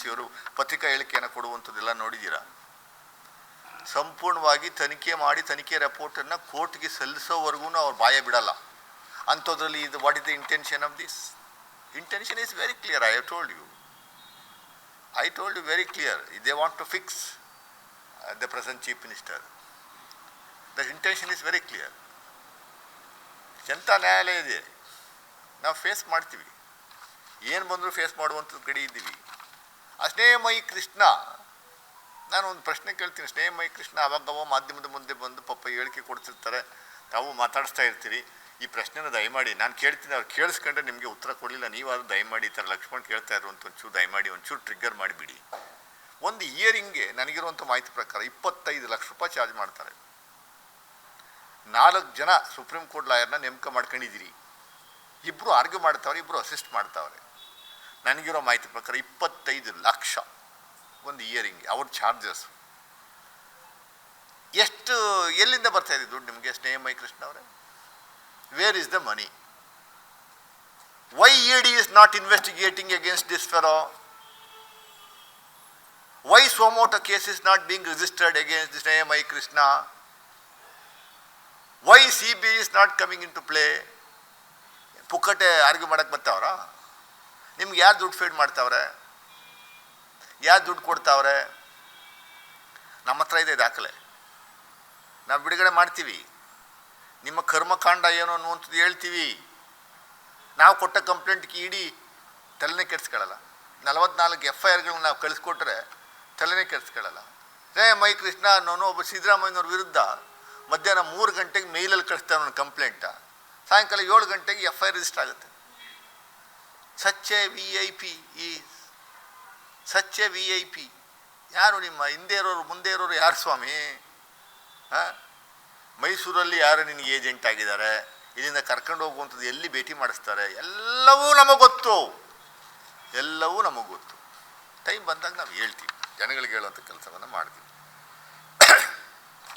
ಏಜೆನ್ಸಿಯವರು ಪತ್ರಿಕಾ ಹೇಳಿಕೆಯನ್ನು ಕೊಡುವಂಥದ್ದೆಲ್ಲ ನೋಡಿದ್ದೀರಾ? ಸಂಪೂರ್ಣವಾಗಿ ತನಿಖೆ ಮಾಡಿ ತನಿಖೆ ರಿಪೋರ್ಟನ್ನು ಕೋರ್ಟ್ಗೆ ಸಲ್ಲಿಸೋವರೆಗೂ ಅವ್ರು ಬಾಯ ಬಿಡಲ್ಲ. ಅಂಥದ್ರಲ್ಲಿ ಇದು what is the intention of this intention is very clear I have told you I told you very clear they want to fix the present chief minister the intention is very clear Janata ನ್ಯಾಯಾಲಯ ಇದೆ? ನಾವು face ಮಾಡ್ತೀವಿ. ಏನು ಬಂದರೂ face ಮಾಡುವಂಥದ್ದು ಕಡೆ ಇದ್ದೀವಿ. ಆ ಸ್ನೇಹಮಯಿ ಕೃಷ್ಣ ನಾನು ಒಂದು ಪ್ರಶ್ನೆ ಕೇಳ್ತೀನಿ. ಸ್ನೇಹಮಯಿ ಕೃಷ್ಣ ಅವಾಗವ ಮಾಧ್ಯಮದ ಮುಂದೆ ಬಂದು ಪಾಪ ಹೇಳಿಕೆ ಕೊಡ್ತಿರ್ತಾರೆ. ತಾವು ಮಾತಾಡಿಸ್ತಾ ಇರ್ತೀರಿ. ಈ ಪ್ರಶ್ನೆನ ದಯಮಾಡಿ, ನಾನು ಕೇಳ್ತೀನಿ, ಅವ್ರು ಕೇಳಿಸ್ಕೊಂಡ್ರೆ ನಿಮಗೆ ಉತ್ತರ ಕೊಡಲಿಲ್ಲ. ಅದು ದಯಮಾಡಿ ಈ ಥರ ಲಕ್ಷ್ಮಣ್ ಕೇಳ್ತಾ ಅಂತ ಒಂಚೂರು ದಯಮಾಡಿ, ಒಂಚೂರು ಟ್ರಿಗ್ಗರ್ ಮಾಡಿಬಿಡಿ. ಒಂದು ಇಯರಿಂಗ್ಗೆ ನನಗಿರುವಂಥ ಮಾಹಿತಿ ಪ್ರಕಾರ ಇಪ್ಪತ್ತೈದು ಲಕ್ಷ ರೂಪಾಯಿ ಚಾರ್ಜ್ ಮಾಡ್ತಾರೆ. ನಾಲ್ಕು ಜನ ಸುಪ್ರೀಂ ಕೋರ್ಟ್ ಲಾಯರ್ನ ನೇಮಕ ಮಾಡ್ಕೊಂಡಿದ್ದೀರಿ. ಇಬ್ಬರು ಆರ್ಗ್ಯೂ ಮಾಡ್ತಾವ್ರೆ ಇಬ್ಬರು ಅಸಿಸ್ಟ್ ಮಾಡ್ತಾವ್ರೆ. ನನಗಿರೋ ಮಾಹಿತಿ ಪ್ರಕಾರ ಇಪ್ಪತ್ತೈದು ಲಕ್ಷ ಒಂದು ಇಯರಿಂಗ್ ಅವ್ರ ಚಾರ್ಜಸ್ ಎಷ್ಟು, ಎಲ್ಲಿಂದ ಬರ್ತಾ ಇದೆ ದುಡ್ಡು ನಿಮಗೆ, ಸ್ನೇಹ ಮೈ ಕೃಷ್ಣ ಅವರೇ? Where is the money why E D is not investigating against this Ferro why suo motu case is not being registered against Snehamayi Krishna why C B is not coming into play ಪುಕ್ಕಟೆ argue ಮಾಡಕ್ಕೆ ಬರ್ತಾವ್ರ? ನಿಮ್ಗೆ ಯಾರು ದುಡ್ಡು feed ಮಾಡ್ತಾವ್ರೆ? ಯಾರು ದುಡ್ಡು ಕೊಡ್ತಾವ್ರೆ? ನಮ್ಮ ಹತ್ರ ಇದೆ ದಾಖಲೆ. ನಾವು ಬಿಡುಗಡೆ ಮಾಡ್ತೀವಿ. ನಿಮ್ಮ ಕರ್ಮಕಾಂಡ ಏನು ಅನ್ನುವಂಥದ್ದು ಹೇಳ್ತೀವಿ. ನಾವು ಕೊಟ್ಟ ಕಂಪ್ಲೇಂಟ್ಗೆ ಇಡೀ ತಲೆನೇ ಕೆಡಿಸ್ಕೊಳ್ಳಲ್ಲ ನಲವತ್ನಾಲ್ಕು ಎಫ್ ಐ ಆರ್ಗಳನ್ನ ನಾವು ಕಳಿಸ್ಕೊಟ್ರೆ ತಲೆನೇ ಕೆಡಿಸ್ಕೊಳ್ಳಲ್ಲ ರೇ ಮೈ ಕೃಷ್ಣ ಅನ್ನೋನು ಒಬ್ಬ ಸಿದ್ದರಾಮಯ್ಯನವ್ರ ವಿರುದ್ಧ ಮಧ್ಯಾಹ್ನ ಮೂರು ಗಂಟೆಗೆ ಮೇಲಲ್ಲಿ ಕಳಿಸ್ತಾನೆ ಅವನ ಕಂಪ್ಲೇಂಟ ಸಾಯಂಕಾಲ ಏಳು ಗಂಟೆಗೆ ಎಫ್ ಐ ರಿಜಿಸ್ಟರ್ ಆಗುತ್ತೆ. ಸಚ್ಚೆ ವಿ ಐ ಪಿ ಈ ಸಚ್ಚೆ ವಿ ಐ ಪಿ ಯಾರು ನಿಮ್ಮ ಹಿಂದೆ ಇರೋರು, ಮುಂದೆ ಇರೋರು ಯಾರು ಸ್ವಾಮಿ? ಹಾಂ? ಮೈಸೂರಲ್ಲಿ ಯಾರು ನಿನಗೆ ಏಜೆಂಟ್ ಆಗಿದ್ದಾರೆ? ಇಲ್ಲಿಂದ ಕರ್ಕೊಂಡು ಹೋಗುವಂಥದ್ದು ಎಲ್ಲಿ ಭೇಟಿ ಮಾಡಿಸ್ತಾರೆ? ಎಲ್ಲವೂ ನಮಗೆ ಗೊತ್ತು. ಎಲ್ಲವೂ ನಮಗೆ ಗೊತ್ತು. ಟೈಮ್ ಬಂದಾಗ ನಾವು ಹೇಳ್ತೀವಿ. ಜನಗಳಿಗೆ ಹೇಳುವಂಥ ಕೆಲಸವನ್ನು ಮಾಡ್ತೀವಿ.